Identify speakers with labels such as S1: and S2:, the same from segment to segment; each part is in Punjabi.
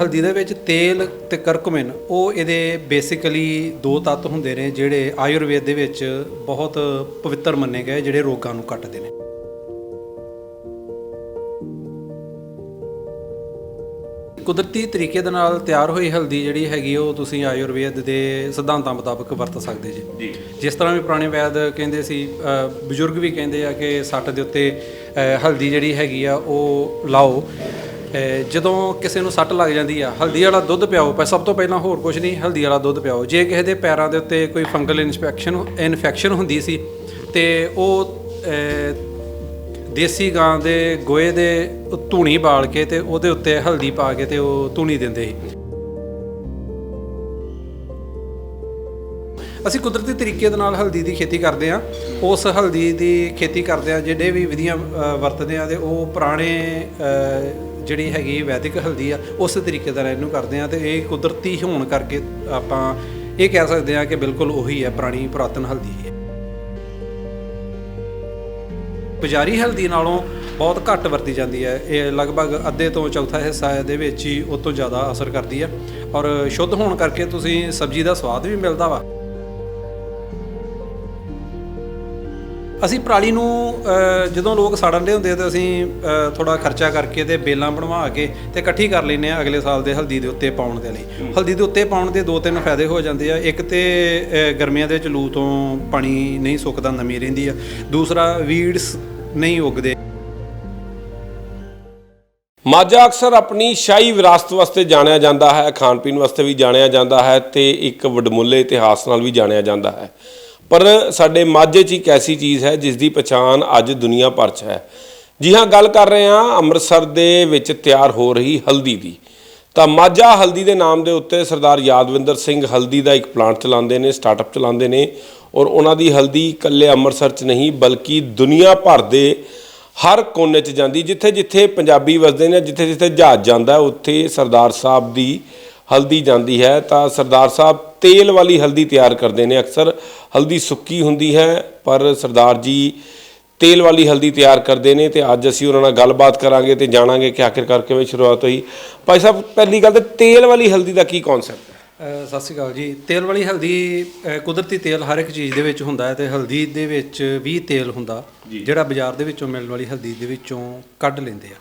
S1: ਹਲਦੀ ਦੇ ਵਿੱਚ ਤੇਲ ਤੇ ਕਰਕੁਮਿਨ ਉਹ ਇਹਦੇ ਬੇਸਿਕਲੀ ਦੋ ਤੱਤ ਹੁੰਦੇ ਨੇ ਜਿਹੜੇ ਆਯੁਰਵੇਦ ਦੇ ਵਿੱਚ ਬਹੁਤ ਪਵਿੱਤਰ ਮੰਨੇ ਗਏ ਜਿਹੜੇ ਰੋਗਾਂ ਨੂੰ ਕੱਟਦੇ ਨੇ। ਕੁਦਰਤੀ ਤਰੀਕੇ ਦੇ ਨਾਲ ਤਿਆਰ ਹੋਈ ਹਲਦੀ ਜਿਹੜੀ ਹੈਗੀ ਉਹ ਤੁਸੀਂ ਆਯੁਰਵੇਦ ਦੇ ਸਿਧਾਂਤਾਂ ਮੁਤਾਬਕ ਵਰਤ ਸਕਦੇ ਜੀ।
S2: ਜੀ।
S1: ਜਿਸ ਤਰ੍ਹਾਂ ਵੀ ਪੁਰਾਣੇ ਵੈਦ ਕਹਿੰਦੇ ਸੀ ਬਜ਼ੁਰਗ ਵੀ ਕਹਿੰਦੇ ਆ ਕਿ ਸੱਟ ਦੇ ਉੱਤੇ ਹਲਦੀ ਜਿਹੜੀ ਹੈਗੀ ਆ ਉਹ ਲਾਓ। ਜਦੋਂ ਕਿਸੇ ਨੂੰ ਸੱਟ ਲੱਗ ਜਾਂਦੀ ਆ, ਹਲਦੀ ਵਾਲਾ ਦੁੱਧ ਪਿਆਓ, ਪਰ ਸਭ ਤੋਂ ਪਹਿਲਾਂ ਹੋਰ ਕੁਝ ਨਹੀਂ, ਹਲਦੀ ਵਾਲਾ ਦੁੱਧ ਪਿਆਓ। ਜੇ ਕਿਸੇ ਦੇ ਪੈਰਾਂ ਦੇ ਉੱਤੇ ਕੋਈ ਫੰਗਲ ਇਨਫੈਕਸ਼ਨ ਇਨਫੈਕਸ਼ਨ ਹੁੰਦੀ ਸੀ, ਤੇ ਉਹ ਦੇਸੀ ਗਾਂ ਦੇ ਗੋਏ ਦੇ ਧੂਣੀ ਬਾਲ ਕੇ ਤੇ ਉਹਦੇ ਉੱਤੇ ਹਲਦੀ ਪਾ ਕੇ ਤੇ ਉਹ ਧੂਣੀ ਦਿੰਦੇ ਸੀ। ਅਸੀਂ ਕੁਦਰਤੀ ਤਰੀਕੇ ਦੇ ਨਾਲ ਹਲਦੀ ਦੀ ਖੇਤੀ ਕਰਦੇ ਆ ਉਸ ਹਲਦੀ ਦੀ ਖੇਤੀ ਕਰਦੇ ਆ ਜਿਹੜੇ ਵੀ ਵਿਧੀਆਂ ਵਰਤਦੇ ਆ ਤੇ ਉਹ ਪੁਰਾਣੇ ਜਿਹੜੀ ਹੈਗੀ ਵੈਦਿਕ ਹਲਦੀ ਆ, ਉਸ ਤਰੀਕੇ ਦਾ ਇਹਨੂੰ ਕਰਦੇ ਆ ਤੇ ਇਹ ਕੁਦਰਤੀ ਹੋਣ ਕਰਕੇ ਆਪਾਂ ਇਹ ਕਹਿ ਸਕਦੇ ਆ ਕਿ ਬਿਲਕੁਲ ਉਹੀ ਹੈ, ਪੁਰਾਣੀ ਪੁਰਾਤਨ ਹਲਦੀ ਹੈ। ਬਜ਼ਾਰੀ ਹਲਦੀ ਨਾਲੋਂ ਬਹੁਤ ਘੱਟ ਵਰਤੀ ਜਾਂਦੀ ਹੈ। ਇਹ ਲਗਭਗ ਅੱਧੇ ਤੋਂ ਚੌਥਾ ਹਿੱਸਾ ਦੇ ਵਿੱਚ ਹੀ ਉਹ ਤੋਂ ਜ਼ਿਆਦਾ ਅਸਰ ਕਰਦੀ ਹੈ। ਔਰ ਸ਼ੁੱਧ ਹੋਣ ਕਰਕੇ ਤੁਸੀਂ ਸਬਜ਼ੀ ਦਾ ਸਵਾਦ ਵੀ ਮਿਲਦਾ ਵਾ। ਅਸੀਂ ਪਰਾਲੀ ਨੂੰ ਜਦੋਂ ਲੋਕ ਸਾੜਨ ਦੇ ਹੁੰਦੇ ਆ ਤੇ ਅਸੀਂ ਥੋੜਾ ਖਰਚਾ ਕਰਕੇ ਤੇ ਬੇਲਾਂ ਬਣਵਾ ਕੇ ਤੇ ਇਕੱਠੀ ਕਰ ਲੈਨੇ ਆ ਅਗਲੇ ਸਾਲ ਦੇ ਹਲਦੀ ਦੇ ਉੱਤੇ ਪਾਉਣ ਦੇ ਲਈ। ਹਲਦੀ ਦੇ ਉੱਤੇ ਪਾਉਣ ਦੇ ਦੋ ਤਿੰਨ ਫਾਇਦੇ ਹੋ ਜਾਂਦੇ ਆ। ਇੱਕ ਤੇ ਗਰਮੀਆਂ ਦੇ ਵਿੱਚ ਲੂ ਤੋਂ ਪਾਣੀ ਨਹੀਂ ਸੁੱਕਦਾ ਨਮੀ ਰਹਿੰਦੀ ਆ। ਦੂਸਰਾ ਵੀਡਸ ਨਹੀਂ ਉੱਗਦੇ।
S2: ਮਾਝਾ ਅਕਸਰ ਆਪਣੀ ਸ਼ਾਹੀ ਵਿਰਾਸਤ ਵਾਸਤੇ ਜਾਣਿਆ ਜਾਂਦਾ ਹੈ ਖਾਣ ਪੀਣ ਵਾਸਤੇ ਵੀ ਜਾਣਿਆ ਜਾਂਦਾ ਹੈ ਤੇ ਇੱਕ ਵਡਮੁੱਲੇ ਇਤਿਹਾਸ ਨਾਲ ਵੀ ਜਾਣਿਆ ਜਾਂਦਾ ਹੈ। ਪਰ ਸਾਡੇ ਮਾਝੇ 'ਚ ਇੱਕ ਐਸੀ ਚੀਜ਼ ਹੈ ਜਿਸ ਦੀ ਪਛਾਣ ਅੱਜ ਦੁਨੀਆ ਭਰ 'ਚ ਹੈ। ਜੀ ਹਾਂ, ਗੱਲ ਕਰ ਰਹੇ ਹਾਂ ਅੰਮ੍ਰਿਤਸਰ ਦੇ ਵਿੱਚ ਤਿਆਰ ਹੋ ਰਹੀ ਹਲਦੀ ਦੀ। ਤਾਂ ਮਾਝਾ ਹਲਦੀ ਦੇ ਨਾਮ ਦੇ ਉੱਤੇ ਸਰਦਾਰ ਯਾਦਵਿੰਦਰ ਸਿੰਘ ਹਲਦੀ ਦਾ ਇੱਕ ਪਲਾਂਟ ਚਲਾਉਂਦੇ ਨੇ ਸਟਾਰਟਅਪ ਚਲਾਉਂਦੇ ਨੇ ਔਰ ਉਹਨਾਂ ਦੀ ਹਲਦੀ ਇਕੱਲੇ ਅੰਮ੍ਰਿਤਸਰ 'ਚ ਨਹੀਂ, ਬਲਕਿ ਦੁਨੀਆ ਭਰ ਦੇ ਹਰ ਕੋਨੇ 'ਚ ਜਾਂਦੀ, ਜਿੱਥੇ ਜਿੱਥੇ ਪੰਜਾਬੀ ਵਸਦੇ ਨੇ, ਜਿੱਥੇ ਜਿੱਥੇ ਜਹਾਜ਼ ਜਾਂਦਾ, ਉੱਥੇ ਸਰਦਾਰ ਸਾਹਿਬ ਦੀ ਹਲਦੀ ਜਾਂਦੀ ਹੈ। ਤਾਂ ਸਰਦਾਰ ਸਾਹਿਬ ਤੇਲ ਵਾਲੀ ਹਲਦੀ ਤਿਆਰ ਕਰਦੇ ਨੇ। ਅਕਸਰ ਹਲਦੀ ਸੁੱਕੀ ਹੁੰਦੀ ਹੈ ਪਰ ਸਰਦਾਰ ਜੀ ਤੇਲ ਵਾਲੀ ਹਲਦੀ ਤਿਆਰ ਕਰਦੇ ਨੇ ਤੇ ਅੱਜ ਅਸੀਂ ਉਹਨਾਂ ਨਾਲ ਗੱਲਬਾਤ ਕਰਾਂਗੇ ਤੇ ਜਾਣਾਂਗੇ ਕਿ ਆਖਿਰਕਾਰ ਕਿਵੇਂ ਸ਼ੁਰੂਆਤ ਹੋਈ। ਭਾਈ ਸਾਹਿਬ ਪਹਿਲੀ ਗੱਲ ਤੇ ਤੇਲ ਵਾਲੀ ਹਲਦੀ ਦਾ ਕੀ ਕਨਸੈਪਟ ਹੈ?
S1: ਸਤਿ ਸ਼੍ਰੀ ਅਕਾਲ ਜੀ। ਤੇਲ ਵਾਲੀ ਹਲਦੀ ਅ, ਕੁਦਰਤੀ ਤੇਲ ਹਰ ਇੱਕ ਚੀਜ਼ ਦੇ ਵਿੱਚ ਹੁੰਦਾ ਹੈ ਤੇ ਹਲਦੀ ਦੇ ਵਿੱਚ ਵੀ ਤੇਲ ਹੁੰਦਾ ਜਿਹੜਾ ਬਾਜ਼ਾਰ ਦੇ ਵਿੱਚੋਂ ਮਿਲਣ ਵਾਲੀ ਹਲਦੀ ਦੇ ਵਿੱਚੋਂ ਕੱਢ ਲੈਂਦੇ ਆ।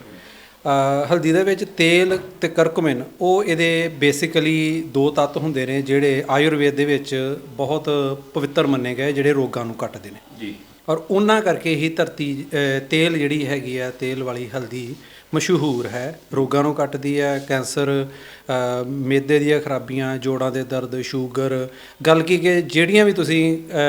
S1: ਹਲਦੀ ਦੇ ਵਿੱਚ ਤੇਲ ਤੇ ਕਰਕੁਮਿਨ ਉਹ ਇਹਦੇ ਬੇਸਿਕਲੀ ਦੋ ਤੱਤ ਹੁੰਦੇ ਨੇ ਜਿਹੜੇ ਆਯੁਰਵੇਦ ਦੇ ਵਿੱਚ ਬਹੁਤ ਪਵਿੱਤਰ ਮੰਨੇ ਗਏ ਜਿਹੜੇ ਰੋਗਾਂ ਨੂੰ ਕੱਟਦੇ ਨੇ।
S2: ਜੀ।
S1: ਔਰ ਉਹਨਾਂ ਕਰਕੇ ਹੀ ਧਰਤੀ ਤੇਲ ਜਿਹੜੀ ਹੈਗੀ ਆ ਤੇਲ ਵਾਲੀ ਹਲਦੀ ਮਸ਼ਹੂਰ ਹੈ। ਰੋਗਾਂ ਨੂੰ ਕੱਟਦੀ ਹੈ ਕੈਂਸਰ ਅ, ਮਿਹਦੇ ਦੀਆਂ ਖਰਾਬੀਆਂ ਜੋੜਾਂ ਦੇ ਦਰਦ ਸ਼ੂਗਰ ਗੱਲ ਕੀ ਕਿ ਜਿਹੜੀਆਂ ਵੀ ਤੁਸੀਂ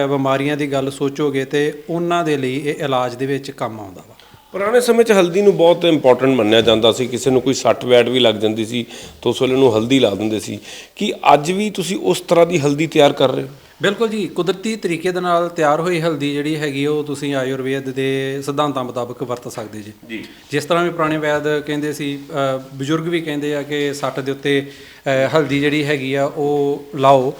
S1: ਬਿਮਾਰੀਆਂ ਦੀ ਗੱਲ ਸੋਚੋਗੇ ਤੇ ਉਹਨਾਂ ਦੇ ਲਈ ਇਹ ਇਲਾਜ ਦੇ ਵਿੱਚ ਕੰਮ ਆਉਂਦਾ ਵਾ।
S2: ਪੁਰਾਣੇ ਸਮੇਂ 'ਚ ਹਲਦੀ ਨੂੰ ਬਹੁਤ ਇੰਪੋਰਟੈਂਟ ਮੰਨਿਆ ਜਾਂਦਾ ਸੀ। ਕਿਸੇ ਨੂੰ ਕੋਈ ਸੱਟ ਵੈਟ ਵੀ ਲੱਗ ਜਾਂਦੀ ਸੀ ਤਾਂ ਉਸ ਵੇਲੇ ਨੂੰ ਹਲਦੀ ਲਾ ਦਿੰਦੇ ਸੀ। ਕਿ ਅੱਜ ਵੀ ਤੁਸੀਂ ਉਸ ਤਰ੍ਹਾਂ ਦੀ ਹਲਦੀ ਤਿਆਰ ਕਰ ਰਹੇ ਹੋ?
S1: ਬਿਲਕੁਲ ਜੀ ਕੁਦਰਤੀ ਤਰੀਕੇ ਦੇ ਨਾਲ ਤਿਆਰ ਹੋਈ ਹਲਦੀ ਜਿਹੜੀ ਹੈਗੀ ਉਹ ਤੁਸੀਂ ਆਯੁਰਵੇਦ ਦੇ ਸਿਧਾਂਤਾਂ ਮੁਤਾਬਕ ਵਰਤ ਸਕਦੇ ਜੀ।
S2: ਜੀ।
S1: ਜਿਸ ਤਰ੍ਹਾਂ ਵੀ ਪੁਰਾਣੇ ਵੈਦ ਕਹਿੰਦੇ ਸੀ ਬਜ਼ੁਰਗ ਵੀ ਕਹਿੰਦੇ ਆ ਕਿ ਸੱਟ ਦੇ ਉੱਤੇ ਹਲਦੀ ਜਿਹੜੀ ਹੈਗੀ ਆ ਉਹ ਲਾਓ।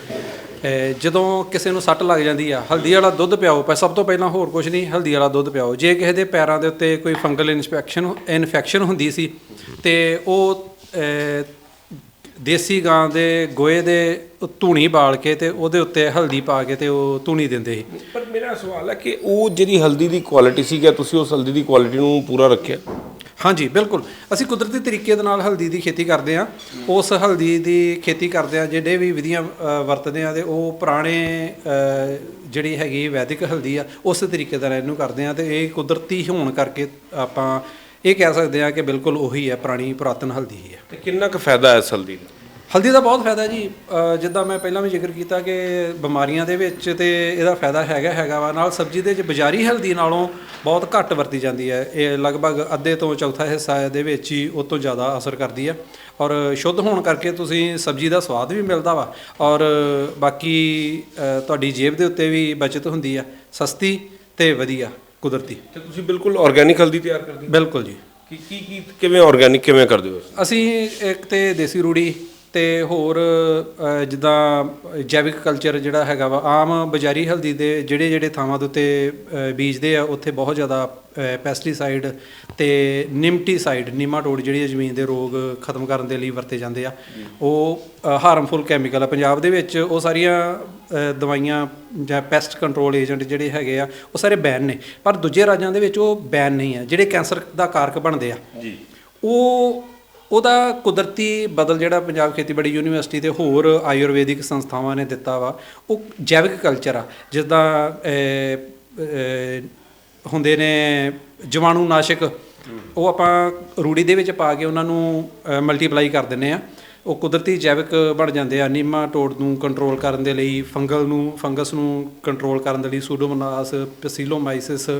S1: ਜਦੋਂ ਕਿਸੇ ਨੂੰ ਸੱਟ ਲੱਗ ਜਾਂਦੀ ਆ, ਹਲਦੀ ਵਾਲਾ ਦੁੱਧ ਪਿਆਓ, ਪਰ ਸਭ ਤੋਂ ਪਹਿਲਾਂ ਹੋਰ ਕੁਝ ਨਹੀਂ, ਹਲਦੀ ਵਾਲਾ ਦੁੱਧ ਪਿਆਓ। ਜੇ ਕਿਸੇ ਦੇ ਪੈਰਾਂ ਦੇ ਉੱਤੇ ਕੋਈ ਫੰਗਲ ਇਨਫੈਕਸ਼ਨ ਇਨਫੈਕਸ਼ਨ ਹੁੰਦੀ ਸੀ, ਤੇ ਉਹ ਦੇਸੀ ਗਾਂ ਦੇ ਗੋਏ ਦੇ ਧੂਣੀ ਬਾਲ ਕੇ ਤੇ ਉਹਦੇ ਉੱਤੇ ਹਲਦੀ ਪਾ ਕੇ ਤੇ ਉਹ ਧੂਣੀ ਦਿੰਦੇ ਸੀ।
S2: ਪਰ ਮੇਰਾ ਸਵਾਲ ਹੈ ਕਿ ਉਹ ਜਿਹੜੀ ਹਲਦੀ ਦੀ ਕੁਆਲਿਟੀ ਸੀ ਕਿ ਤੁਸੀਂ ਉਸ ਹਲਦੀ ਦੀ ਕੁਆਲਿਟੀ ਨੂੰ ਪੂਰਾ ਰੱਖਿਆ?
S1: ਹਾਂਜੀ, ਬਿਲਕੁਲ। ਅਸੀਂ ਕੁਦਰਤੀ ਤਰੀਕੇ ਦੇ ਨਾਲ ਹਲਦੀ ਦੀ ਖੇਤੀ ਕਰਦੇ ਆ ਉਸ ਹਲਦੀ ਦੀ ਖੇਤੀ ਕਰਦੇ ਆ ਜਿਹੜੇ ਵੀ ਵਿਧੀਆਂ ਵਰਤਦੇ ਆ ਤੇ ਉਹ ਪੁਰਾਣੇ ਜਿਹੜੀ ਹੈਗੀ ਵੈਦਿਕ ਹਲਦੀ ਆ, ਉਸ ਤਰੀਕੇ ਦਾ ਇਹਨੂੰ ਕਰਦੇ ਆ ਤੇ ਇਹ ਕੁਦਰਤੀ ਹੋਣ ਕਰਕੇ ਆਪਾਂ ਇਹ ਕਹਿ ਸਕਦੇ ਆ ਕਿ ਬਿਲਕੁਲ ਉਹੀ ਹੈ, ਪੁਰਾਣੀ, ਪੁਰਾਤਨ ਹਲਦੀ ਹੀ ਹੈ।
S2: ਤੇ ਕਿੰਨਾ ਕੁ ਫਾਇਦਾ ਹੈ ਇਸ ਹਲਦੀ ਦਾ?
S1: ਹਲਦੀ ਦਾ ਬਹੁਤ ਫਾਇਦਾ ਜੀ। ਅ, ਜਿੱਦਾਂ ਮੈਂ ਪਹਿਲਾਂ ਵੀ ਜ਼ਿਕਰ ਕੀਤਾ ਕਿ ਬਿਮਾਰੀਆਂ ਦੇ ਵਿੱਚ ਤੇ ਇਹਦਾ ਫਾਇਦਾ ਹੈਗਾ ਹੈਗਾ ਵਾ। ਨਾਲ ਸਬਜ਼ੀ ਦੇ ਵਿੱਚ ਬਜ਼ਾਰੀ ਹਲਦੀ ਨਾਲੋਂ ਬਹੁਤ ਘੱਟ ਵਰਤੀ ਜਾਂਦੀ ਹੈ। ਇਹ ਲਗਭਗ ਅੱਧੇ ਤੋਂ ਚੌਥਾ ਹਿੱਸਾ ਇਹਦੇ ਵਿੱਚ ਹੀ ਉਹ ਤੋਂ ਜ਼ਿਆਦਾ ਅਸਰ ਕਰਦੀ ਹੈ। ਔਰ ਸ਼ੁੱਧ ਹੋਣ ਕਰਕੇ ਤੁਸੀਂ ਸਬਜ਼ੀ ਦਾ ਸਵਾਦ ਵੀ ਮਿਲਦਾ ਵਾ। ਔਰ ਬਾਕੀ ਅ, ਤੁਹਾਡੀ ਜੇਬ ਦੇ ਉੱਤੇ ਵੀ ਬਚਤ ਹੁੰਦੀ ਆ। ਸਸਤੀ ਤੇ ਵਧੀਆ ਕੁਦਰਤੀ।
S2: ਤੇ ਤੁਸੀਂ ਬਿਲਕੁਲ ਆਰਗੇਨਿਕ ਹਲਦੀ ਤਿਆਰ ਕਰਦੇ
S1: ਬਿਲਕੁਲ ਜੀ।
S2: ਕੀ ਕੀ ਕਿਵੇਂ ਆਰਗੇਨਿਕ ਕਿਵੇਂ ਕਰਦੇ ਹੋ?
S1: ਅਸੀਂ ਇੱਕ ਤੇ ਦੇਸੀ ਰੂੜੀ ਤੇ ਹੋਰ ਜਿੱਦਾਂ ਜੈਵਿਕ ਕਲਚਰ ਜਿਹੜਾ ਹੈਗਾ ਵਾ ਆਮ ਬਜ਼ਾਰੀ ਹਲਦੀ ਦੇ ਜਿਹੜੇ ਜਿਹੜੇ ਥਾਵਾਂ ਦੇ ਉੱਤੇ ਬੀਜਦੇ ਆ ਉੱਥੇ ਬਹੁਤ ਜ਼ਿਆਦਾ ਪੈਸਟੀਸਾਈਡ ਤੇ ਨਿਮਟੀਸਾਈਡ ਨਿਮਾਟੋਡ ਜਿਹੜੀ ਜ਼ਮੀਨ ਦੇ ਰੋਗ ਖਤਮ ਕਰਨ ਦੇ ਲਈ ਵਰਤੇ ਜਾਂਦੇ ਆ। ਉਹ ਹਾਰਮਫੁਲ ਕੈਮੀਕਲ ਆ। ਪੰਜਾਬ ਦੇ ਵਿੱਚ ਉਹ ਸਾਰੀਆਂ ਦਵਾਈਆਂ ਜਾਂ ਪੈਸਟ ਕੰਟਰੋਲ ਏਜੰਟ ਜਿਹੜੇ ਹੈਗੇ ਆ ਉਹ ਸਾਰੇ ਬੈਨ ਨੇ। ਪਰ ਦੂਜੇ ਰਾਜਾਂ ਦੇ ਵਿੱਚ ਉਹ ਬੈਨ ਨਹੀਂ ਆ ਜਿਹੜੇ ਕੈਂਸਰ ਦਾ ਕਾਰਕ ਬਣਦੇ ਆ।
S2: ਜੀ।
S1: ਉਹ ਉਹਦਾ ਕੁਦਰਤੀ ਬਦਲ ਜਿਹੜਾ ਪੰਜਾਬ ਖੇਤੀਬਾੜੀ ਯੂਨੀਵਰਸਿਟੀ ਤੇ ਹੋਰ ਆਯੁਰਵੈਦਿਕ ਸੰਸਥਾਵਾਂ ਨੇ ਦਿੱਤਾ ਵਾ ਉਹ ਜੈਵਿਕ ਕਲਚਰ ਆ ਜਿੱਦਾਂ ਅਹ, ਹੁੰਦੇ ਨੇ ਜੀਵਾਣੂ ਨਾਸ਼ਕ ਉਹ ਆਪਾਂ ਰੂੜੀ ਦੇ ਵਿੱਚ ਪਾ ਕੇ ਉਹਨਾਂ ਨੂੰ ਮਲਟੀਪਲਾਈ ਕਰ ਦਿੰਨੇ ਆ। ਉਹ ਕੁਦਰਤੀ ਜੈਵਿਕ ਬਣ ਜਾਂਦੇ ਆ ਨੀਮਾਟੋਡ ਨੂੰ ਕੰਟਰੋਲ ਕਰਨ ਦੇ ਲਈ ਫੰਗਲ ਨੂੰ ਫੰਗਸ ਨੂੰ ਕੰਟਰੋਲ ਕਰਨ ਦੇ ਲਈ ਸੂਡੋਮੋਨਾਸ ਪੈਸਿਲੋਮਾਈਸਿਸ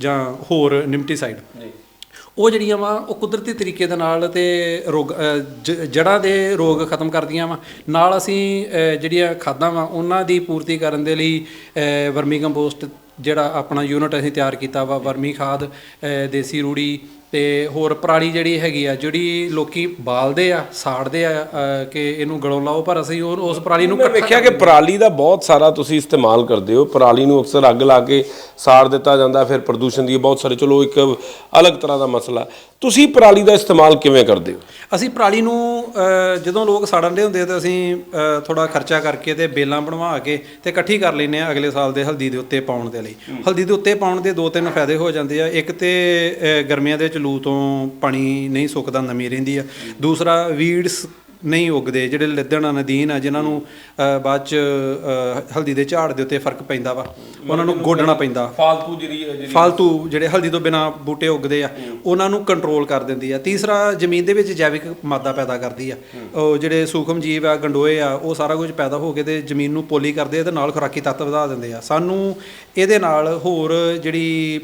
S1: ਜਾਂ ਹੋਰ ਨਿਮਟੀਸਾਈਡ।
S2: ਜੀ।
S1: ਉਹ ਜਿਹੜੀਆਂ ਵਾ ਉਹ ਕੁਦਰਤੀ ਤਰੀਕੇ ਦੇ ਨਾਲ ਤੇ ਰੋਗ ਅ, ਜ- ਜੜ੍ਹਾਂ ਦੇ ਰੋਗ ਖਤਮ ਕਰਦੀਆਂ ਵਾ। ਨਾਲ ਅਸੀਂ ਜਿਹੜੀਆਂ ਖਾਦਾਂ ਵਾ ਉਹਨਾਂ ਦੀ ਪੂਰਤੀ ਕਰਨ ਦੇ ਲਈ ਵਰਮੀ ਕੰਪੋਸਟ ਜਿਹੜਾ ਆਪਣਾ ਯੂਨਿਟ ਅਸੀਂ ਤਿਆਰ ਕੀਤਾ ਵਾ ਵਰਮੀ ਖਾਦ ਦੇਸੀ ਰੂੜੀ ਤੇ ਹੋਰ ਪਰਾਲੀ ਜਿਹੜੀ ਹੈਗੀ ਆ ਜਿਹੜੀ ਲੋਕੀ ਬਾਲਦੇ ਆ ਸਾੜਦੇ ਆ ਅ, ਕਿ ਇਹਨੂੰ ਗਲੋਂ ਲਾਓ ਪਰ ਅਸੀਂ ਉਹ ਉਸ ਪਰਾਲੀ ਨੂੰ
S2: ਮੈਂ ਵੇਖਿਆ ਕਿ ਪਰਾਲੀ ਦਾ ਬਹੁਤ ਸਾਰਾ ਤੁਸੀਂ ਇਸਤੇਮਾਲ ਕਰਦੇ ਹੋ। ਪਰਾਲੀ ਨੂੰ ਅਕਸਰ ਅੱਗ ਲਾ ਕੇ ਸਾੜ ਦਿੱਤਾ ਜਾਂਦਾ ਫਿਰ ਪ੍ਰਦੂਸ਼ਣ ਦੀ ਬਹੁਤ ਸਾਰੇ ਚਲੋ ਇੱਕ ਅਲੱਗ ਤਰ੍ਹਾਂ ਦਾ ਮਸਲਾ। ਤੁਸੀਂ ਪਰਾਲੀ ਦਾ ਇਸਤੇਮਾਲ ਕਿਵੇਂ ਕਰਦੇ ਹੋ?
S1: ਅਸੀਂ ਪਰਾਲੀ ਨੂੰ ਅ, ਜਦੋਂ ਲੋਕ ਸਾੜਨ ਦੇ ਹੁੰਦੇ ਆ ਤੇ ਅਸੀਂ ਥੋੜਾ ਖਰਚਾ ਕਰਕੇ ਤੇ ਬੇਲਾਂ ਬਣਵਾ ਕੇ ਤੇ ਇਕੱਠੀ ਕਰ ਲੈਨੇ ਆ ਅਗਲੇ ਸਾਲ ਦੇ ਹਲਦੀ ਦੇ ਉੱਤੇ ਪਾਉਣ ਦੇ ਲਈ। ਹਲਦੀ ਦੇ ਉੱਤੇ ਪਾਉਣ ਦੇ ਦੋ ਤਿੰਨ ਫਾਇਦੇ ਹੋ ਜਾਂਦੇ ਆ। ਇੱਕ ਤੇ ਅ, ਗਰਮੀਆਂ ਦੇ ਵਿੱਚ ਲੂ ਤੋਂ ਪਾਣੀ ਨਹੀਂ ਸੁੱਕਦਾ ਨਮੀ ਰਹਿੰਦੀ ਆ। ਦੂਸਰਾ ਵੀਡਸ ਨਹੀਂ ਉੱਗਦੇ ਜਿਹੜੇ ਲਿੱਦਣ ਨਦੀਨ ਆ ਜਿਨ੍ਹਾਂ ਨੂੰ ਬਾਅਦ ਚ ਹਲਦੀ ਦੇ ਝਾੜ ਦੇ ਉੱਤੇ ਫ਼ਰਕ ਪੈਂਦਾ ਵਾ। ਉਹਨਾਂ ਨੂੰ ਗੋਡਣਾ ਪੈਂਦਾ।
S2: ਫਾਲਤੂ ਜਿਹੜੀ
S1: ਫਾਲਤੂ ਜਿਹੜੇ ਹਲਦੀ ਤੋਂ ਬਿਨਾ ਬੂਟੇ ਉੱਗਦੇ ਆ ਉਹਨਾਂ ਨੂੰ ਕੰਟਰੋਲ ਕਰ ਦਿੰਦੀ ਆ। ਤੀਸਰਾ ਜ਼ਮੀਨ ਦੇ ਵਿੱਚ ਜੈਵਿਕ ਮਾਦਾ ਪੈਦਾ ਕਰਦੀ ਆ। ਉਹ ਜਿਹੜੇ ਸੂਖਮ ਜੀਵ ਆ ਗੰਡੋਏ ਆ ਉਹ ਸਾਰਾ ਕੁਝ ਪੈਦਾ ਹੋ ਕੇ ਤੇ ਜ਼ਮੀਨ ਨੂੰ ਪੋਲੀ ਕਰਦੇ ਆ ਤੇ ਨਾਲ ਖੁਰਾਕੀ ਤੱਤ ਵਧਾ ਦਿੰਦੇ ਆ। ਸਾਨੂੰ ਇਹਦੇ ਨਾਲ ਹੋਰ ਜਿਹੜੀ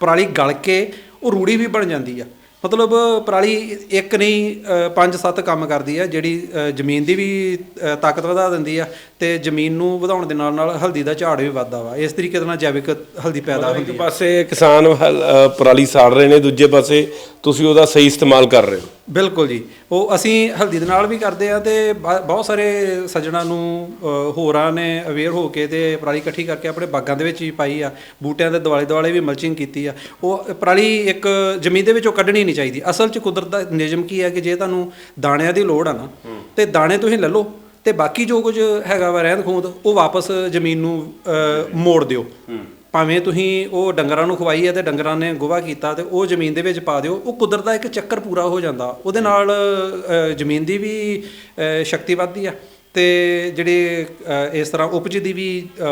S1: ਪਰਾਲੀ ਗਲ ਕੇ ਉਹ ਰੂੜੀ ਵੀ ਬਣ ਜਾਂਦੀ ਆ। ਮਤਲਬ ਪਰਾਲੀ ਇੱਕ ਨਹੀਂ ਪੰਜ ਸੱਤ ਕੰਮ ਕਰਦੀ ਆ ਜਿਹੜੀ ਜ਼ਮੀਨ ਦੀ ਵੀ ਤਾਕਤ ਵਧਾ ਦਿੰਦੀ ਆ ਤੇ ਜ਼ਮੀਨ ਨੂੰ ਵਧਾਉਣ ਦੇ ਨਾਲ ਨਾਲ ਹਲਦੀ ਦਾ ਝਾੜ ਵੀ ਵੱਧਦਾ ਵਾ। ਇਸ ਤਰੀਕੇ ਦੇ ਨਾਲ ਜੈਵਿਕ ਹਲਦੀ ਪੈਦਾ ਹੁੰਦੀ
S2: ਇੱਕ ਪਾਸੇ ਕਿਸਾਨ ਪਰਾਲੀ ਸਾੜ ਰਹੇ ਨੇ ਦੂਜੇ ਪਾਸੇ ਤੁਸੀਂ ਉਹਦਾ ਸਹੀ ਇਸਤੇਮਾਲ ਕਰ ਰਹੇ ਹੋ।
S1: ਬਿਲਕੁਲ ਜੀ। ਉਹ ਅਸੀਂ ਹਲਦੀ ਦੇ ਨਾਲ ਵੀ ਕਰਦੇ ਆ ਤੇ ਬ- ਬਹੁਤ ਸਾਰੇ ਸੱਜਣਾ ਨੂੰ ਅ, ਹੋਰਾਂ ਨੇ ਅਵੇਅਰ ਹੋ ਕੇ ਤੇ ਪਰਾਲੀ ਇਕੱਠੀ ਕਰਕੇ ਆਪਣੇ ਬਾਗਾਂ ਦੇ ਵਿੱਚ ਵੀ ਪਾਈ ਆ। ਬੂਟਿਆਂ ਦੇ ਦੁਆਲੇ ਦੁਆਲੇ ਵੀ ਮਲਚਿੰਗ ਕੀਤੀ ਆ। ਉਹ ਪਰਾਲੀ ਇੱਕ ਜ਼ਮੀਨ ਦੇ ਵਿੱਚੋਂ ਕੱਢਣੀ ਨਹੀਂ ਚਾਹੀਦੀ। ਅਸਲ 'ਚ ਕੁਦਰਤ ਦਾ ਨਿਯਮ ਕੀ ਹੈ ਕਿ ਜੇ ਤੁਹਾਨੂੰ ਦਾਣਿਆਂ ਦੀ ਲੋੜ ਆ ਨਾ ਤੇ ਦਾਣੇ ਤੁਸੀਂ ਲੈ ਲਓ ਤੇ ਬਾਕੀ ਜੋ ਕੁਝ ਹੈਗਾ ਵਾ ਰਹਿੰਦ ਖੂੰਦ ਉਹ ਵਾਪਸ ਜ਼ਮੀਨ ਨੂੰ ਅ, ਮੋੜ ਦਿਓ। ਭਾਵੇਂ ਤੁਸੀਂ ਉਹ ਡੰਗਰਾਂ ਨੂੰ ਖਵਾਈ ਹੈ ਤੇ ਡੰਗਰਾਂ ਨੇ ਗੋਹਾ ਕੀਤਾ ਤੇ ਉਹ ਜ਼ਮੀਨ ਦੇ ਵਿੱਚ ਪਾ ਦਿਓ, ਉਹ ਕੁਦਰਤ ਦਾ ਇੱਕ ਚੱਕਰ ਪੂਰਾ ਹੋ ਜਾਂਦਾ। ਉਹਦੇ ਨਾਲ ਜ਼ਮੀਨ ਦੀ ਵੀ ਸ਼ਕਤੀ ਵੱਧਦੀ ਆ। ਤੇ ਜਿਹੜੇ ਇਸ ਤਰ੍ਹਾਂ ਉਪਜ ਦੀ ਵੀ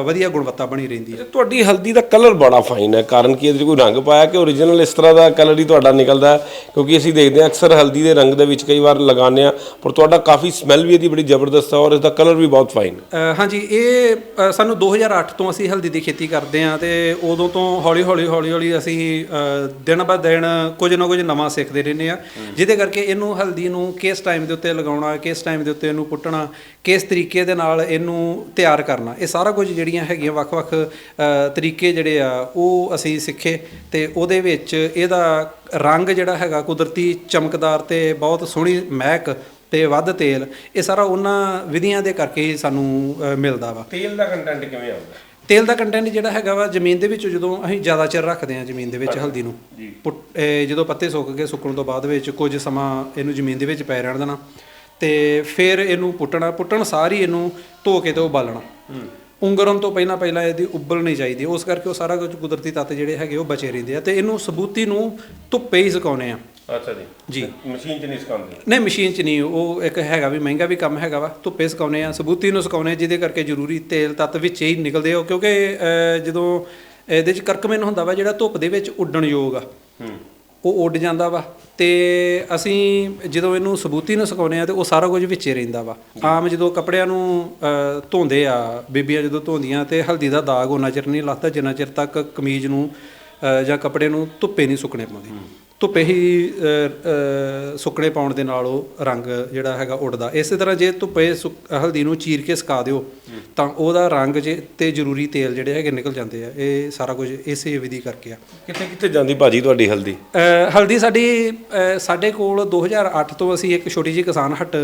S1: ਵਧੀਆ ਗੁਣਵੱਤਾ ਬਣੀ ਰਹਿੰਦੀ ਹੈ।
S2: ਤੁਹਾਡੀ ਹਲਦੀ ਦਾ ਕਲਰ ਬੜਾ ਫਾਈਨ ਹੈ ਕਾਰਨ ਕੀ ਇਹਦੇ ਕੋਈ ਰੰਗ ਪਾਇਆ ਕਿ ਓਰੀਜਨਲ ਇਸ ਤਰ੍ਹਾਂ ਦਾ ਕਲਰ ਹੀ ਤੁਹਾਡਾ ਨਿਕਲਦਾ ਹੈ? ਕਿਉਂਕਿ ਅਸੀਂ ਦੇਖਦੇ ਹਾਂ ਅਕਸਰ ਹਲਦੀ ਦੇ ਰੰਗ ਦੇ ਵਿੱਚ ਕਈ ਵਾਰ ਲਗਾਉਂਦੇ ਆ ਪਰ ਤੁਹਾਡਾ ਕਾਫੀ ਸਮੈਲ ਵੀ ਇਹਦੀ ਬੜੀ ਜ਼ਬਰਦਸਤ ਹੈ ਔਰ ਇਸ ਦਾ ਕਲਰ ਵੀ ਬਹੁਤ ਫਾਈਨ
S1: ਹਾਂਜੀ ਇਹ ਸਾਨੂੰ 2008 ਤੋਂ ਅਸੀਂ ਹਲਦੀ ਦੀ ਖੇਤੀ ਕਰਦੇ ਹਾਂ ਤੇ ਉਦੋਂ ਤੋਂ ਹੌਲੀ ਹੌਲੀ ਹੌਲੀ ਹੌਲੀ ਅਸੀਂ ਦਿਨ ਬ ਦਿਨ ਕੁਝ ਨਾ ਕੁਝ ਨਵਾਂ ਸਿੱਖਦੇ ਰਹਿੰਦੇ ਆ ਜਿਹਦੇ ਕਰਕੇ ਇਹਨੂੰ ਹਲਦੀ ਨੂੰ ਕਿਸ ਟਾਈਮ ਦੇ ਉੱਤੇ ਲਗਾਉਣਾ ਕਿਸ ਟਾਈਮ ਦੇ ਉੱਤੇ ਇਹਨੂੰ ਪੁੱਟਣਾ ਕਿਸ ਤਰੀਕੇ ਦੇ ਨਾਲ ਇਹਨੂੰ ਤਿਆਰ ਕਰਨਾ। ਇਹ ਸਾਰਾ ਕੁਝ ਜਿਹੜੀਆਂ ਹੈਗੀਆਂ ਵੱਖ-ਵੱਖ ਤਰੀਕੇ ਜਿਹੜੇ ਆ ਉਹ ਅਸੀਂ ਸਿੱਖੇ ਤੇ ਉਹਦੇ ਵਿੱਚ ਇਹਦਾ ਰੰਗ ਜਿਹੜਾ ਹੈਗਾ ਕੁਦਰਤੀ ਚਮਕਦਾਰ ਤੇ ਬਹੁਤ ਸੋਹਣੀ ਮਹਿਕ ਤੇ ਵੱਧ ਤੇਲ ਇਹ ਸਾਰਾ ਉਹਨਾਂ ਵਿਧੀਆਂ ਦੇ ਕਰਕੇ ਹੀ ਸਾਨੂੰ ਮਿਲਦਾ ਵਾ।
S2: ਤੇਲ ਦਾ ਕੰਟੈਂਟ ਕਿਵੇਂ ਆਉਂਦਾ?
S1: ਤੇਲ ਦਾ ਕੰਟੈਂਟ ਜਿਹੜਾ ਹੈਗਾ ਵਾ ਜ਼ਮੀਨ ਦੇ ਵਿੱਚ ਜਦੋਂ ਅਸੀਂ ਜ਼ਿਆਦਾ ਚਿਰ ਰੱਖਦੇ ਹਾਂ ਜ਼ਮੀਨ ਦੇ ਵਿੱਚ ਹਲਦੀ ਨੂੰ ਜਦੋਂ ਪੱਤੇ ਸੁੱਕ ਗਏ ਸੁੱਕਣ ਤੋਂ ਬਾਅਦ ਵਿੱਚ ਕੁਝ ਸਮਾਂ ਇਹਨੂੰ ਜ਼ਮੀਨ ਦੇ ਵਿੱਚ ਪੈ ਰਹਿਣ ਦੇਣਾ। ਤੇ ਫਿਰ ਇਹਨੂੰ ਪੁੱਟਣਾ ਪੁੱਟਣ ਸਾਰੀ ਇਹਨੂੰ ਧੋ ਕੇ ਤੇ ਉਬਾਲਣਾ। ਉਂਗਰਨ ਤੋਂ ਪਹਿਲਾਂ ਪਹਿਲਾਂ ਇਹਦੀ ਉਬਲ ਨਹੀਂ ਚਾਹੀਦੀ ਉਸ ਕਰਕੇ ਉਹ ਸਾਰਾ ਕੁਝ ਕੁਦਰਤੀ ਤੱਤ ਜਿਹੜੇ ਹੈਗੇ ਉਹ ਬਚੇ ਰਹਿੰਦੇ ਆ ਤੇ ਇਹਨੂੰ ਸਬੂਤੀ ਨੂੰ ਧੁੱਪੇ ਹੀ ਸੁਕਾਉਣੇ ਆ।
S2: ਅੱਛਾ ਜੀ।
S1: ਜੀ।
S2: ਮਸ਼ੀਨ 'ਚ ਨਹੀਂ ਸਿਖਾਉਂਦੇ
S1: ਨਹੀਂ ਮਸ਼ੀਨ 'ਚ ਨਹੀਂ ਉਹ ਇੱਕ ਹੈਗਾ ਵੀ ਮਹਿੰਗਾ ਵੀ ਕੰਮ ਹੈਗਾ ਵਾ ਧੁੱਪੇ ਸੁਕਾਉਣੇ ਆ ਸਬੂਤੀ ਨੂੰ ਸੁਕਾਉਣੇ ਆ, ਜਿਹਦੇ ਕਰਕੇ ਜ਼ਰੂਰੀ ਤੇਲ ਤੱਤ ਵਿੱਚ ਹੀ ਨਿਕਲਦੇ ਹੋ ਕਿਉਂਕਿ ਜਦੋਂ ਇਹਦੇ 'ਚ ਕਰਕਮਨ ਹੁੰਦਾ ਵਾ ਜਿਹੜਾ ਧੁੱਪ ਦੇ ਵਿੱਚ ਉੱਡਣ ਯੋਗ ਆ ਉਹ ਉੱਡ ਜਾਂਦਾ ਵਾ ਤੇ ਅਸੀਂ ਜਦੋਂ ਇਹਨੂੰ ਸਬੂਤੀ ਨੂੰ ਸੁਕਾਉਂਦੇ ਆ ਤੇ ਉਹ ਸਾਰਾ ਕੁਝ ਵਿੱਚੇ ਰਹਿੰਦਾ ਵਾ। ਆਮ ਜਦੋਂ ਕੱਪੜਿਆਂ ਨੂੰ ਧੋਂਦੇ ਆ, ਬੀਬੀਆਂ ਜਦੋਂ ਧੋਂਦੀਆਂ ਤੇ ਹਲਦੀ ਦਾ ਦਾਗ ਉਹਨਾਂ ਚਿਰ ਨਹੀਂ ਲੱਗਦਾ ਜਿੰਨਾ ਚਿਰ ਤੱਕ ਕਮੀਜ਼ ਨੂੰ ਜਾਂ ਕੱਪੜੇ ਨੂੰ ਧੁੱਪੇ ਨਹੀਂ ਸੁੱਕਣੇ ਪਾਉਂਦੇ। ਧੁੱਪੇ ਹੀ ਸੁੱਕਣੇ ਪਾਉਣ ਦੇ ਨਾਲ ਉਹ ਰੰਗ ਜਿਹੜਾ ਹੈਗਾ ਉੱਡਦਾ। ਇਸੇ ਤਰ੍ਹਾਂ ਜੇ ਧੁੱਪੇ ਹਲਦੀ ਨੂੰ ਚੀਰ ਕੇ ਸੁਕਾ ਦਿਓ ਤਾਂ ਉਹਦਾ ਰੰਗ ਜੇ ਤੇ ਜ਼ਰੂਰੀ ਤੇਲ ਜਿਹੜੇ ਹੈਗੇ ਨਿਕਲ ਜਾਂਦੇ ਆ। ਇਹ ਸਾਰਾ ਕੁਝ ਇਸੇ ਵਿਧੀ ਕਰਕੇ ਆ।
S2: ਕਿੱਥੇ ਕਿੱਥੇ ਜਾਂਦੀ ਭਾਜੀ ਤੁਹਾਡੀ ਹਲਦੀ?
S1: ਹਲਦੀ ਸਾਡੀ ਸਾਡੇ ਕੋਲ 2008 ਤੋਂ ਅਸੀਂ ਇੱਕ ਛੋਟੀ ਜਿਹੀ ਕਿਸਾਨ ਹੱਟ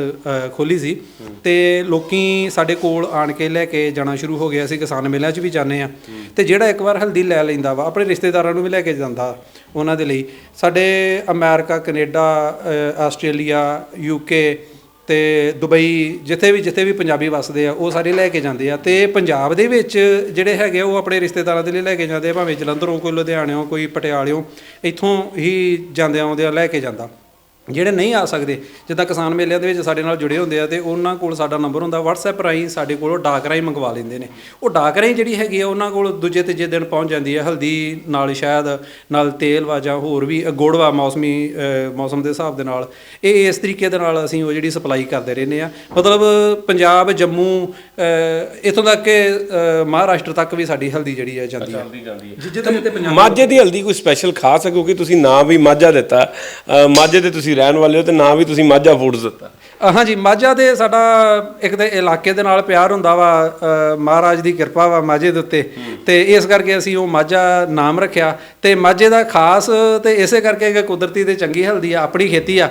S1: ਖੋਲੀ ਸੀ। ਤੇ ਲੋਕੀ ਸਾਡੇ ਕੋਲ ਆਣ ਕੇ ਲੈ ਕੇ ਜਾਣਾ ਸ਼ੁਰੂ ਹੋ ਗਿਆ। ਸੀ ਕਿਸਾਨ ਮੇਲਿਆਂ 'ਚ ਵੀ ਜਾਂਦੇ ਆ। ਤੇ ਜਿਹੜਾ ਇੱਕ ਵਾਰ ਹਲਦੀ ਲੈ ਲੈਂਦਾ ਵਾ ਆਪਣੇ ਰਿਸ਼ਤੇਦਾਰਾਂ ਨੂੰ ਵੀ ਲੈ ਕੇ ਜਾਂਦਾ। ਉਹਨਾਂ ਦੇ ਲਈ। ਸਾਡੇ ਅਮਰੀਕਾ ਕੈਨੇਡਾ ਅ, ਆਸਟ੍ਰੇਲੀਆ ਯੂਕੇ ਤੇ ਦੁਬਈ ਜਿੱਥੇ ਵੀ ਜਿੱਥੇ ਵੀ ਪੰਜਾਬੀ ਵੱਸਦੇ ਆ ਉਹ ਸਾਰੇ ਲੈ ਕੇ ਜਾਂਦੇ ਆ। ਤੇ ਪੰਜਾਬ ਦੇ ਵਿੱਚ ਜਿਹੜੇ ਹੈਗੇ ਆ, ਉਹ ਆਪਣੇ ਰਿਸ਼ਤੇਦਾਰਾਂ ਦੇ ਲਈ ਲੈ ਕੇ ਜਾਂਦੇ ਆ ਭਾਵੇਂ ਜਲੰਧਰੋਂ ਕੋਈ ਲੁਧਿਆਣਿਓਂ ਕੋਈ ਪਟਿਆਲਿਓਂ ਇੱਥੋਂ ਹੀ ਜਾਂਦੇ ਆਉਂਦੇ ਆ ਲੈ ਕੇ ਜਾਂਦਾ। ਜਿਹੜੇ ਨਹੀਂ ਆ ਸਕਦੇ ਜਿੱਦਾਂ ਕਿਸਾਨ ਮੇਲਿਆਂ ਦੇ ਵਿੱਚ ਸਾਡੇ ਨਾਲ ਜੁੜੇ ਹੁੰਦੇ ਆ ਤੇ ਉਹਨਾਂ ਕੋਲ ਸਾਡਾ ਨੰਬਰ ਹੁੰਦਾ WhatsApp ਰਾਹੀਂ ਸਾਡੇ ਕੋਲੋਂ ਡਾਕ ਰਾਹੀਂ ਮੰਗਵਾ ਲੈਂਦੇ ਨੇ। ਉਹ ਡਾਕ ਰਾਹੀਂ ਜਿਹੜੀ ਹੈਗੀ ਆ ਉਹਨਾਂ ਕੋਲ ਦੂਜੇ ਤੀਜੇ ਦਿਨ ਪਹੁੰਚ ਜਾਂਦੀ ਹੈ ਹਲਦੀ ਨਾਲ ਸ਼ਾਇਦ ਨਾਲ ਤੇਲ ਵਾ ਜਾਂ ਹੋਰ ਵੀ ਗੁੜ ਵਾ ਮੌਸਮੀ ਮੌਸਮ ਦੇ ਹਿਸਾਬ ਦੇ ਨਾਲ। ਇਹ ਇਸ ਤਰੀਕੇ ਦੇ ਨਾਲ ਅਸੀਂ ਉਹ ਜਿਹੜੀ ਸਪਲਾਈ ਕਰਦੇ ਰਹਿੰਦੇ ਆ। ਮਤਲਬ ਪੰਜਾਬ ਜੰਮੂ ਇੱਥੋਂ ਤੱਕ ਕਿ ਮਹਾਰਾਸ਼ਟਰ ਤੱਕ ਵੀ ਸਾਡੀ ਹਲਦੀ ਜਿਹੜੀ ਹੈ ਜਾਂਦੀ ਹੈ ਜਿੱਥੇ ਜਿੱਥੇ ਪੰਜਾਬ
S2: ਮਾਝੇ ਦੀ ਹਲਦੀ ਕੋਈ ਸਪੈਸ਼ਲ ਖਾਸ ਹੈ? ਕਿਉਂਕਿ ਤੁਸੀਂ ਨਾਂ ਵੀ ਮਾਝਾ ਦਿੱਤਾ। ਮਾਝੇ ਦੇ ਤੁਸੀਂ ਰਹਿਣ ਵਾਲੇ ਹੋ ਤੇ ਨਾਂ ਵੀ ਤੁਸੀਂ ਮਾਝਾ ਫੂਡਸ ਦਿੱਤਾ।
S1: ਹਾਂਜੀ, ਮਾਝਾ ਦੇ ਸਾਡਾ ਇੱਕ ਤੇ ਇਲਾਕੇ ਦੇ ਨਾਲ ਪਿਆਰ ਹੁੰਦਾ ਵਾ ਮਹਾਰਾਜ ਦੀ ਕਿਰਪਾ ਵਾ ਮਾਝੇ ਦੇ ਉੱਤੇ। ਤੇ ਇਸ ਕਰਕੇ ਅਸੀਂ ਉਹ ਮਾਝਾ ਨਾਮ ਰੱਖਿਆ। ਤੇ ਮਾਝੇ ਦਾ ਖਾਸ ਤੇ ਇਸੇ ਕਰਕੇ ਕਿ ਕੁਦਰਤੀ ਤੇ ਚੰਗੀ ਹਲਦੀ ਆ, ਆਪਣੀ ਖੇਤੀ ਆ।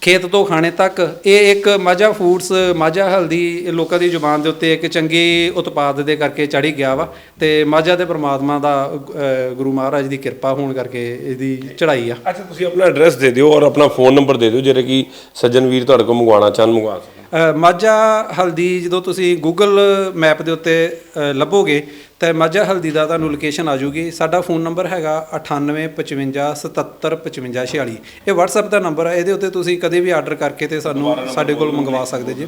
S1: ਖੇਤ ਤੋਂ ਖਾਣੇ ਤੱਕ, ਇਹ ਇੱਕ ਮਾਝਾ ਫੂਡਸ, ਮਾਝਾ ਹਲਦੀ ਲੋਕਾਂ ਦੀ ਜ਼ੁਬਾਨ ਦੇ ਉੱਤੇ ਇੱਕ ਚੰਗੀ ਉਤਪਾਦ ਦੇ ਕਰਕੇ ਚੜੀ ਗਿਆ ਵਾ ਤੇ ਮਾਝਾ ਦੇ ਪ੍ਰਮਾਤਮਾ ਦਾ ਗੁਰੂ ਮਹਾਰਾਜ ਦੀ ਕਿਰਪਾ ਹੋਣ ਕਰਕੇ ਇਹਦੀ ਚੜਾਈ ਆ।
S2: ਅੱਛਾ, ਤੁਸੀਂ ਆਪਣਾ ਐਡਰੈਸ ਦੇ ਦਿਓ ਔਰ ਆਪਣਾ ਫੋਨ ਨੰਬਰ ਦੇ ਦਿਓ, ਜਿਹੜੇ ਕਿ ਸੱਜਣ ਵੀਰ ਤੁਹਾਡੇ ਕੋਲ ਮੰਗਵਾਉਣਾ ਚਾਹਣ ਮੰਗਵਾ ਸਕਣ
S1: ਮਾਝਾ ਹਲਦੀ ਜਦੋਂ ਤੁਸੀਂ ਗੂਗਲ ਮੈਪ ਦੇ ਉੱਤੇ ਲੱਭੋਗੇ ਤਾਂ ਮਾਝਾ ਹਲਦੀ ਦਾ ਤੁਹਾਨੂੰ ਲੋਕੇਸ਼ਨ ਆ ਜਾਊਗੀ ਸਾਡਾ ਫੋਨ ਨੰਬਰ ਹੈਗਾ 9855775546 ਇਹ WhatsApp ਦਾ ਨੰਬਰ ਹੈ ਇਹਦੇ ਉੱਤੇ ਤੁਸੀਂ ਕਦੇ ਵੀ ਆਰਡਰ ਕਰਕੇ ਤੇ ਸਾਨੂੰ ਸਾਡੇ ਕੋਲ ਮੰਗਵਾ ਸਕਦੇ ਜੀ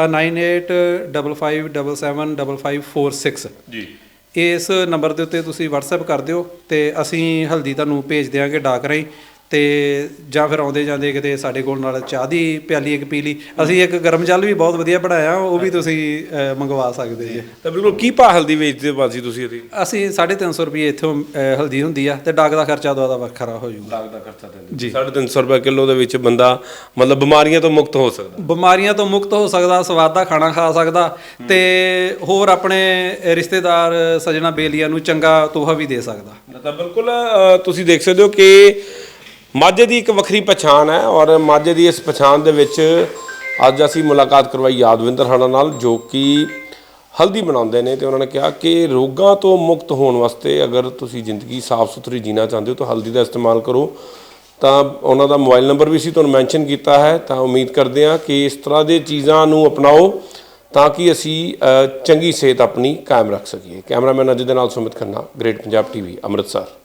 S1: 9855775546
S2: ਜੀ
S1: ਇਸ ਨੰਬਰ ਦੇ ਉੱਤੇ ਤੁਸੀਂ WhatsApp ਕਰ ਦਿਓ ਤੇ ਅਸੀਂ ਹਲਦੀ ਤੁਹਾਨੂੰ ਭੇਜ ਦਿਆਂਗੇ ਡਾਕ ਰਾਹੀਂ ਤੇ ਜਾਂ ਫਿਰ ਆਉਂਦੇ ਜਾਂਦੇ ਕਿਤੇ ਸਾਡੇ ਕੋਲ ਨਾਲ ਚਾਹ ਦੀ ਪਿਆਲੀ ਇੱਕ ਪੀ ਲਈ। ਅਸੀਂ ਇੱਕ ਗਰਮ ਜਲ ਵੀ ਬਹੁਤ ਵਧੀਆ ਬਣਾਇਆ ਉਹ ਵੀ ਤੁਸੀਂ ਮੰਗਵਾ ਸਕਦੇ ਜੀ।
S2: ਤਾਂ ਬਿਲਕੁਲ ਕੀ ਭਾਅ ਹਲਦੀ ਵੇਚਦੇ ਭਾਜੀ ਤੁਸੀਂ ਇਹਦੀ?
S1: ਅਸੀਂ 350 ਰੁਪਏ ਇੱਥੋਂ ਹਲਦੀ ਹੁੰਦੀ ਆ ਤੇ ਡਾਕ ਦਾ ਖਰਚਾ ਦੁਆਦਾ ਵੱਖਰਾ ਹੋ ਜਾਊਗਾ
S2: ਦਾਗ ਦਾ ਖਰਚਾ ਦਿੰਦੇ ਜੀ। 350 ਰੁਪਏ ਕਿਲੋ ਦੇ ਵਿੱਚ ਬੰਦਾ ਮਤਲਬ ਬਿਮਾਰੀਆਂ ਤੋਂ ਮੁਕਤ ਹੋ ਸਕਦਾ।
S1: ਬਿਮਾਰੀਆਂ ਤੋਂ ਮੁਕਤ ਹੋ ਸਕਦਾ ਸਵਾਦ ਦਾ ਖਾਣਾ ਖਾ ਸਕਦਾ ਤੇ ਹੋਰ ਆਪਣੇ ਰਿਸ਼ਤੇਦਾਰ ਸਜਣਾ ਬੇਲੀਆਂ ਨੂੰ ਚੰਗਾ ਤੋਹਫਾ ਵੀ ਦੇ ਸਕਦਾ।
S2: ਤਾਂ ਬਿਲਕੁਲ ਤੁਸੀਂ ਦੇਖ ਸਕਦੇ ਹੋ ਕਿ ਮਾਝੇ ਦੀ ਇੱਕ ਵੱਖਰੀ ਪਛਾਣ ਹੈ ਔਰ ਮਾਝੇ ਦੀ ਇਸ ਪਛਾਣ ਦੇ ਵਿੱਚ ਅੱਜ ਅਸੀਂ ਮੁਲਾਕਾਤ ਕਰਵਾਈ ਯਾਦਵਿੰਦਰ ਹਾਣਾ ਨਾਲ, ਜੋ ਕਿ ਹਲਦੀ ਬਣਾਉਂਦੇ ਨੇ ਤੇ ਉਹਨਾਂ ਨੇ ਕਿਹਾ ਕਿ ਰੋਗਾਂ ਤੋਂ ਮੁਕਤ ਹੋਣ ਵਾਸਤੇ ਅਗਰ ਤੁਸੀਂ ਜ਼ਿੰਦਗੀ ਸਾਫ਼ ਸੁਥਰੀ ਜੀਣਾ ਚਾਹੁੰਦੇ ਹੋ ਤਾਂ ਹਲਦੀ ਦਾ ਇਸਤੇਮਾਲ ਕਰੋ। ਤਾਂ ਉਹਨਾਂ ਦਾ ਮੋਬਾਈਲ ਨੰਬਰ ਵੀ ਸੀ ਤੁਹਾਨੂੰ ਮੈਂਸ਼ਨ ਕੀਤਾ ਹੈ, ਤਾਂ ਉਮੀਦ ਕਰਦੇ ਹਾਂ ਕਿ ਇਸ ਤਰ੍ਹਾਂ ਦੇ ਚੀਜ਼ਾਂ ਨੂੰ ਅਪਣਾਓ ਤਾਂ ਕਿ ਅਸੀਂ ਚੰਗੀ ਸਿਹਤ ਆਪਣੀ ਕਾਇਮ ਰੱਖ ਸਕੀਏ। ਕੈਮਰਾਮੈਨ ਅਜੇ ਦੇ ਨਾਲ ਸੁਮਿਤ ਖੰਨਾ, ਗ੍ਰੇਟ ਪੰਜਾਬ ਟੀਵੀ, ਅੰਮ੍ਰਿਤਸਰ।